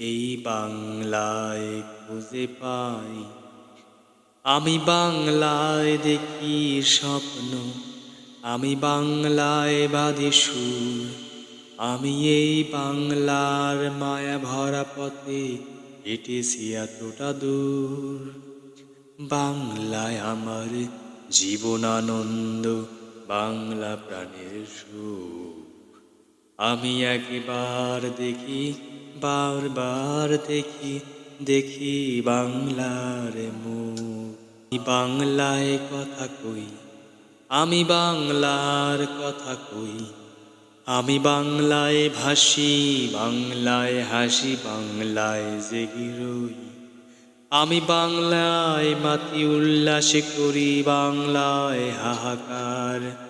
এই বাংলায় খুঁজে পাই। আমি বাংলায় দেখি স্বপ্ন, আমি বাংলায় বাদে সুর। আমি এই বাংলার মায়া ভরা পথে হেঁটেছি এতটা দূর। বাংলায় আমার জীবন আনন্দ বাংলা প্রাণের সুখ আমি একবার দেখি বারবার দেখি দেখি বাংলার মুখ। বাংলায় কথা কই, আমি বাংলার কথা কই। আমি বাংলায় ভাসি, বাংলায় হাসি, বাংলায় জেগে রই। আমি বাংলায় মাতি উল্লাসে করি, বাংলায় হাহাকার।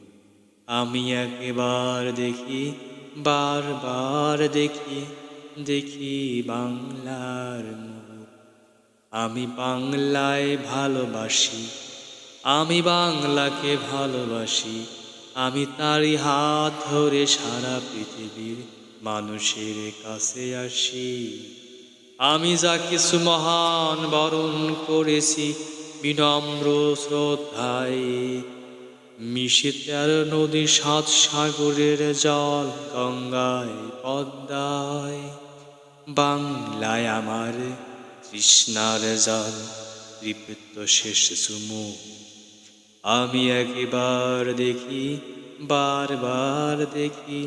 আমি একবার দেখি, বারবার দেখি দেখি বাংলার মুখ। আমি বাংলায় ভালোবাসি, আমি বাংলাকে ভালোবাসি, আমি তারই হাত ধরে সারা পৃথিবীর মানুষের কাছে আসি। আমি যা কিছু মহান বরণ করেছি, বিনম্র শ্রদ্ধায় মিশে তেরো নদী সাত সাগরের জল গঙ্গায় পদ্মায়। বাংলায় আমার কৃষ্ণার জল তৃপ্ত শেষ সুমু আমি একবার দেখি, বারবার দেখি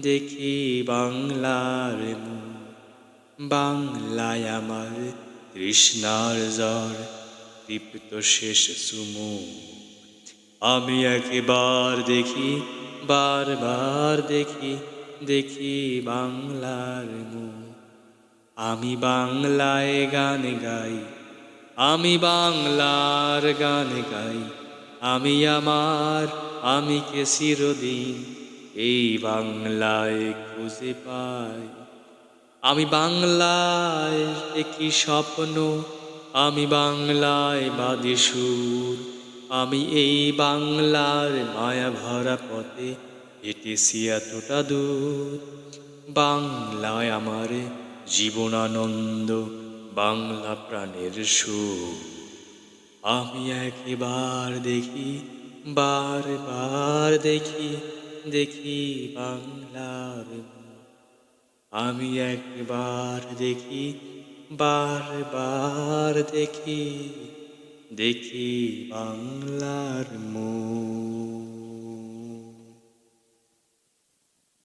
দেখি বাংলার মুখ বাংলায় আমার কৃষ্ণার জ্বর তৃপ্ত শেষ সুমু আমি একবার দেখি, বারবার দেখি দেখি বাংলার মুখ। আমি বাংলায় গান গাই, আমি বাংলার গান গাই। আমি আমার, আমি কে চিরদিন এই বাংলায় খুঁজে পাই। আমি বাংলায় দেখি স্বপ্ন, আমি বাংলায় বাদে সুর। আমি এই বাংলার মায়া ভরা পথে হেঁটেছি এতটা দূর। বাংলায় আমার জীবনানন্দ, বাংলা প্রাণের সুর। আমি একবার দেখি বারবার দেখি দেখি বাংলার আমি একবার দেখি বারবার দেখি। দেখি বাংলার মুখ